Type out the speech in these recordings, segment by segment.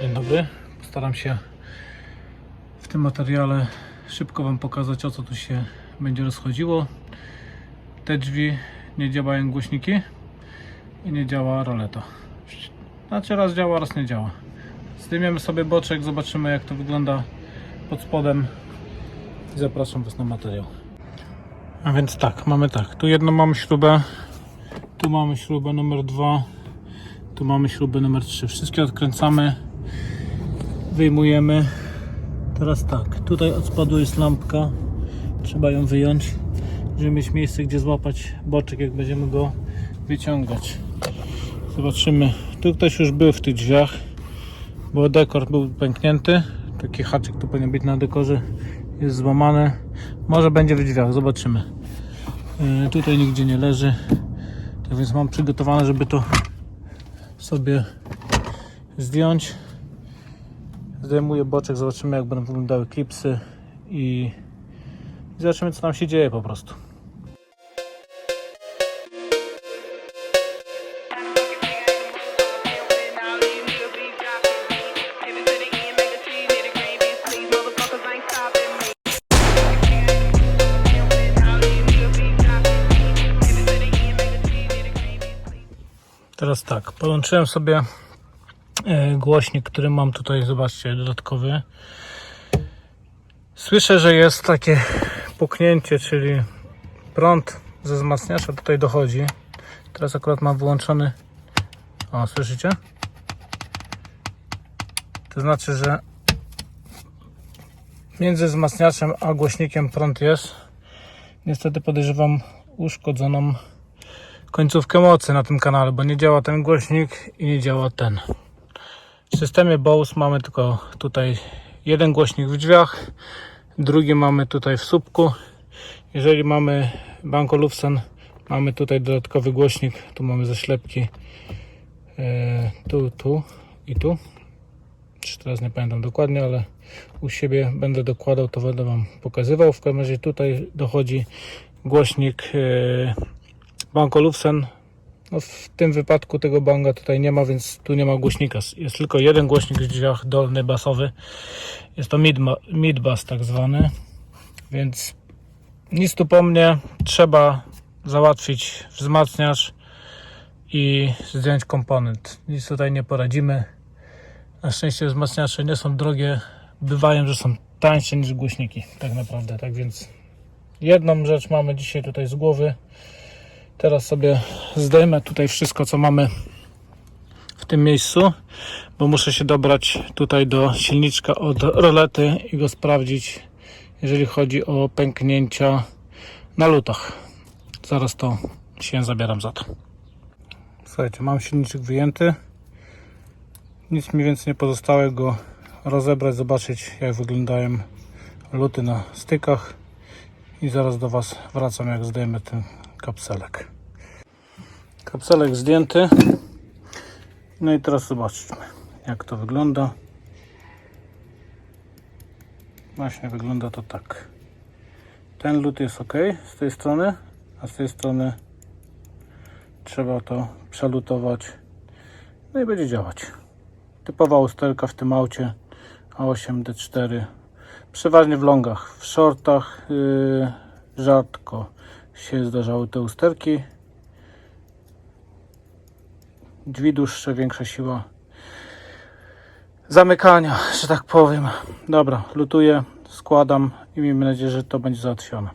Dzień dobry. Postaram się w tym materiale szybko Wam pokazać o co tu się będzie rozchodziło. Te drzwi nie działają głośniki i nie działa roleta. Znaczy raz działa, raz nie działa. Zdejmiemy sobie boczek, zobaczymy jak to wygląda pod spodem i zapraszam Was na materiał. A więc tak, mamy tak, tu jedną mamy śrubę, tu mamy śrubę numer 2, tu mamy śrubę numer 3. Wszystkie odkręcamy, wyjmujemy. Teraz tak, tutaj od spodu jest lampka, trzeba ją wyjąć, żeby mieć miejsce gdzie złapać boczek, jak będziemy go wyciągać. Zobaczymy, tu ktoś już był w tych drzwiach, bo dekor był pęknięty. Taki haczyk tu powinien być na dekorze, jest złamany. Może będzie w drzwiach, zobaczymy. Yy, tutaj nigdzie nie leży, tak więc mam przygotowane, żeby to sobie zdjąć. Zdejmuję boczek, zobaczymy jak będą wyglądały klipsy i zobaczymy co tam się dzieje po prostu. Teraz tak, połączyłem sobie głośnik, który mam tutaj, zobaczcie, dodatkowy. Słyszę, że jest takie puknięcie, czyli prąd ze wzmacniacza tutaj dochodzi. Teraz akurat mam wyłączony. O, słyszycie? To znaczy, że między wzmacniaczem a głośnikiem prąd jest. Niestety podejrzewam uszkodzoną końcówkę mocy na tym kanale, bo nie działa ten głośnik i nie działa ten. W systemie Bose mamy tylko tutaj jeden głośnik w drzwiach, drugi mamy tutaj w słupku. Jeżeli mamy Banco Lufsen, mamy tutaj dodatkowy głośnik, tu mamy zaślepki e, tu, tu i tu. Czy teraz nie pamiętam dokładnie, ale u siebie będę dokładał, to będę Wam pokazywał. W każdym razie tutaj dochodzi głośnik e, Banco Lufsen. No w tym wypadku tego banga tutaj nie ma, więc tu nie ma głośnika. Jest tylko jeden głośnik w drzwiach dolny basowy. Jest to mid, mid bass tak zwany. Więc nic tu po mnie. Trzeba załatwić wzmacniacz i zdjąć komponent. Nic tutaj nie poradzimy. Na szczęście wzmacniacze nie są drogie. Bywają, że są tańsze niż głośniki. Tak naprawdę. Tak więc jedną rzecz mamy dzisiaj tutaj z głowy. Teraz sobie zdejmę tutaj wszystko, co mamy w tym miejscu, bo muszę się dobrać tutaj do silniczka od rolety i go sprawdzić, jeżeli chodzi o pęknięcia na lutach. Zaraz to się zabieram za to. Słuchajcie, mam silniczek wyjęty. Nic mi więcej nie pozostało, go rozebrać, zobaczyć jak wyglądają luty na stykach i zaraz do Was wracam, jak zdejmę ten kapselek. Kapselek zdjęty. No i teraz zobaczmy, jak to wygląda. Właśnie wygląda to tak. Ten lód jest ok z tej strony, a z tej strony trzeba to przelutować. No i będzie działać. Typowa usterka w tym aucie A8 D4. Przeważnie w longach, w shortach yy, rzadko się zdarzały te usterki. Drzwi dłuższe, większa siła zamykania, że tak powiem. Dobra, lutuję, składam i miejmy nadzieję, że to będzie załatwione.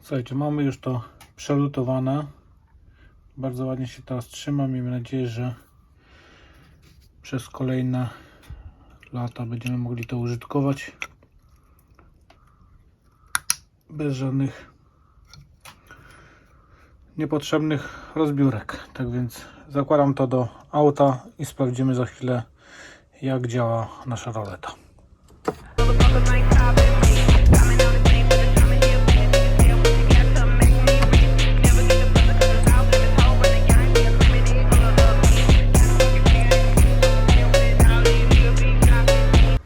Słuchajcie, mamy już to przelutowane. Bardzo ładnie się teraz trzyma. Miejmy nadzieję, że przez kolejne lata będziemy mogli to użytkować bez żadnych niepotrzebnych rozbiórek. Tak więc zakładam to do auta i sprawdzimy za chwilę jak działa nasza roleta.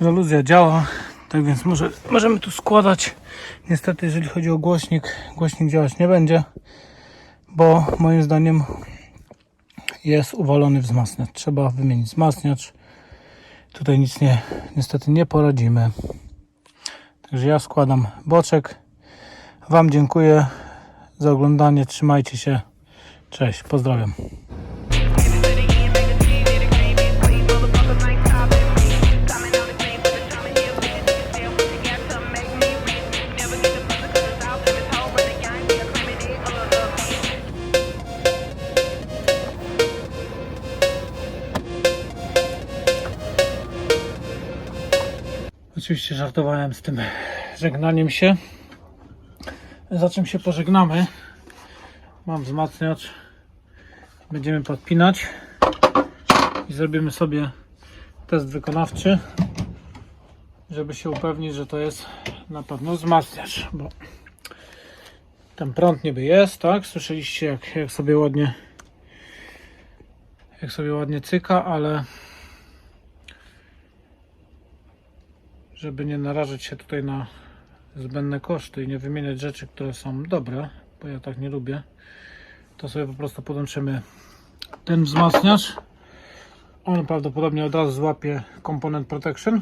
Żaluzja działa, tak więc może, możemy tu składać. Niestety, jeżeli chodzi o głośnik, głośnik działać nie będzie, bo moim zdaniem jest uwalony wzmacniacz. Trzeba wymienić wzmacniacz Tutaj nic nie, niestety nie poradzimy. Także ja składam boczek. Wam dziękuję za oglądanie. Trzymajcie się. Cześć, pozdrawiam. Oczywiście żartowałem z tym żegnaniem się. Za czym się pożegnamy? Mam wzmacniacz. Będziemy podpinać i zrobimy sobie test wykonawczy, żeby się upewnić, że to jest na pewno wzmacniacz, bo ten prąd niby jest, tak? Słyszeliście jak, jak sobie ładnie jak sobie ładnie cyka, ale żeby nie narażać się tutaj na zbędne koszty i nie wymieniać rzeczy, które są dobre, bo ja tak nie lubię, to sobie po prostu podłączymy ten wzmacniacz. On prawdopodobnie od razu złapie komponent protection,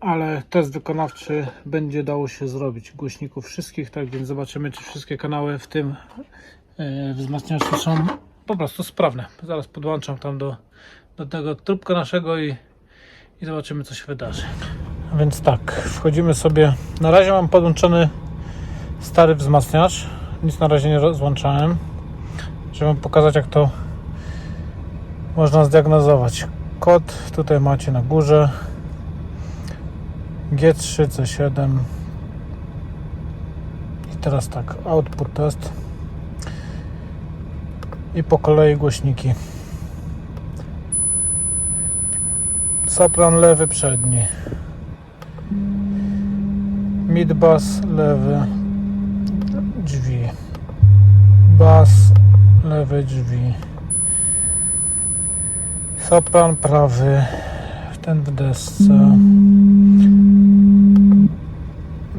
ale test wykonawczy będzie dało się zrobić głośników wszystkich, tak więc zobaczymy, czy wszystkie kanały w tym e, wzmacniaczu są po prostu sprawne. Zaraz podłączam tam do, do tego trubka naszego i i zobaczymy co się wydarzy. Więc tak, wchodzimy sobie. Na razie mam podłączony stary wzmacniacz. Nic na razie nie rozłączałem. Żeby wam pokazać jak to można zdiagnozować. Kod tutaj macie na górze. G3, C7. I teraz tak, output test. I po kolei głośniki. Sopran lewy przedni. Mid bass lewy drzwi. Bas lewy drzwi. Sopran prawy ten w desce.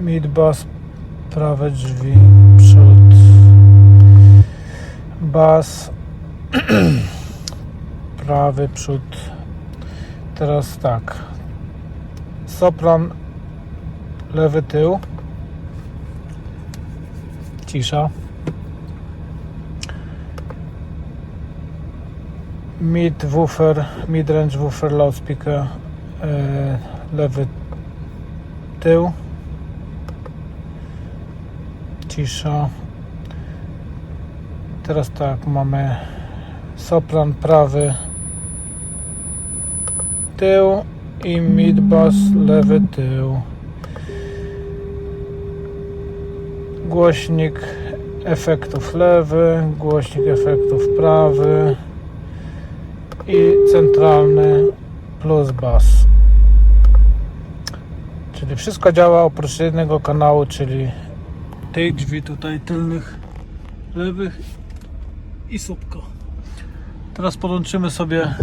Mid bass prawe drzwi przód. Bas prawy przód Teraz tak. Sopran lewy tył. Cisza. Mid woofer, mid range woofer loudspeaker e, lewy tył. Cisza. Teraz tak, mamy sopran prawy tył i mid bass lewy tył. Głośnik efektów lewy, głośnik efektów prawy i centralny plus bass. Czyli wszystko działa oprócz jednego kanału, czyli tej drzwi tutaj tylnych lewych i słupko. Teraz podłączymy sobie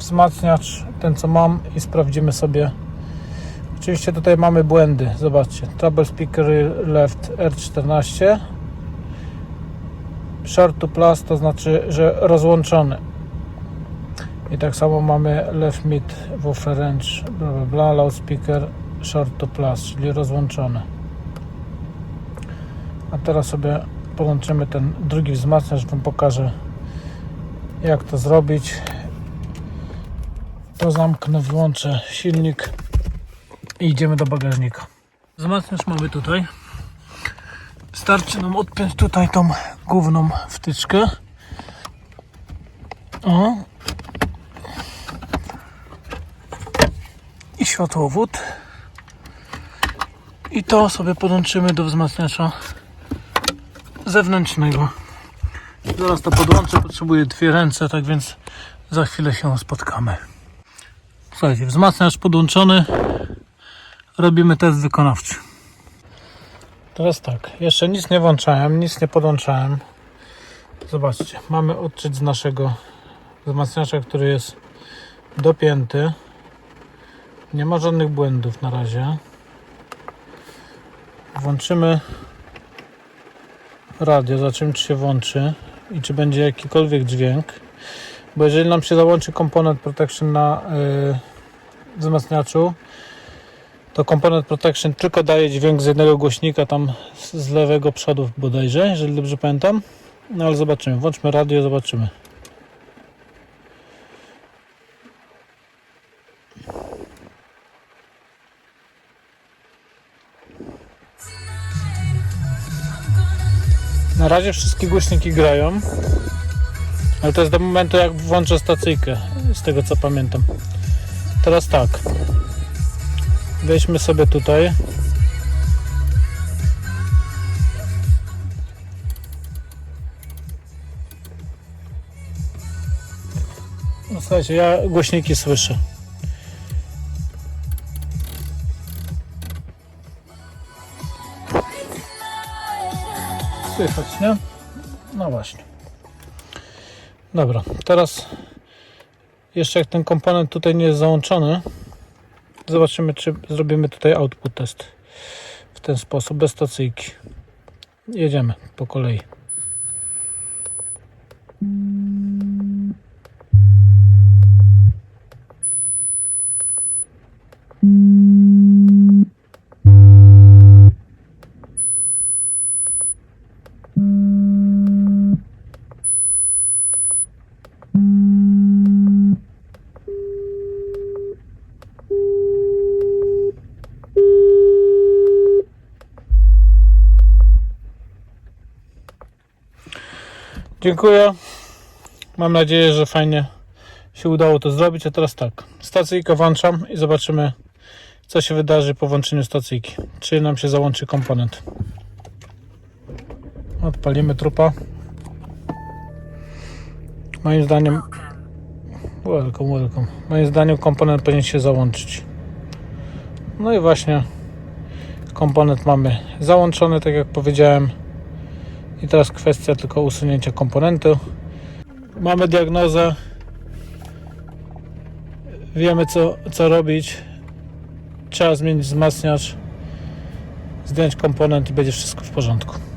wzmacniacz, ten co mam i sprawdzimy sobie. Oczywiście tutaj mamy błędy, zobaczcie. Trouble speaker left R14 short to plus to znaczy, że rozłączony. I tak samo mamy left mid woofer range bla bla bla loudspeaker short to plus, czyli rozłączony. A teraz sobie podłączymy ten drugi wzmacniacz, wam pokażę jak to zrobić to zamknę, wyłączę silnik i idziemy do bagażnika. Wzmacniacz mamy tutaj. Wystarczy nam odpiąć tutaj tą główną wtyczkę. O. I światłowód. I to sobie podłączymy do wzmacniacza zewnętrznego. Zaraz to podłączę, potrzebuję dwie ręce, tak więc za chwilę się spotkamy. Słuchajcie, wzmacniacz podłączony. Robimy test wykonawczy. Teraz tak, jeszcze nic nie włączałem, nic nie podłączałem. Zobaczcie, mamy odczyt z naszego wzmacniacza, który jest dopięty. Nie ma żadnych błędów na razie. Włączymy radio, zobaczymy czy się włączy i czy będzie jakikolwiek dźwięk. Bo jeżeli nam się załączy komponent protection na yy, wzmacniaczu, to komponent protection tylko daje dźwięk z jednego głośnika, tam z, lewego przodu bodajże, jeżeli dobrze pamiętam. No ale zobaczymy. Włączmy radio, zobaczymy. Na razie wszystkie głośniki grają. Ale to jest do momentu jak włączę stacyjkę, z tego co pamiętam. Teraz tak. Wejdźmy sobie tutaj. No słuchajcie, ja głośniki słyszę. Słychać, nie? No właśnie. Dobra, teraz jeszcze jak ten komponent tutaj nie jest załączony, zobaczymy czy zrobimy tutaj output test w ten sposób, bez stacyjki. Jedziemy po kolei. Dziękuję. Mam nadzieję, że fajnie się udało to zrobić. A teraz tak, stacyjkę włączam i zobaczymy, co się wydarzy po włączeniu stacyjki. Czy nam się załączy komponent. Odpalimy trupa. Moim zdaniem. Welcome, welcome. Moim zdaniem komponent powinien się załączyć. No i właśnie komponent mamy załączony, tak jak powiedziałem. I teraz kwestia tylko usunięcia komponentu. Mamy diagnozę. Wiemy co, co robić. Trzeba zmienić wzmacniacz, zdjąć komponent i będzie wszystko w porządku.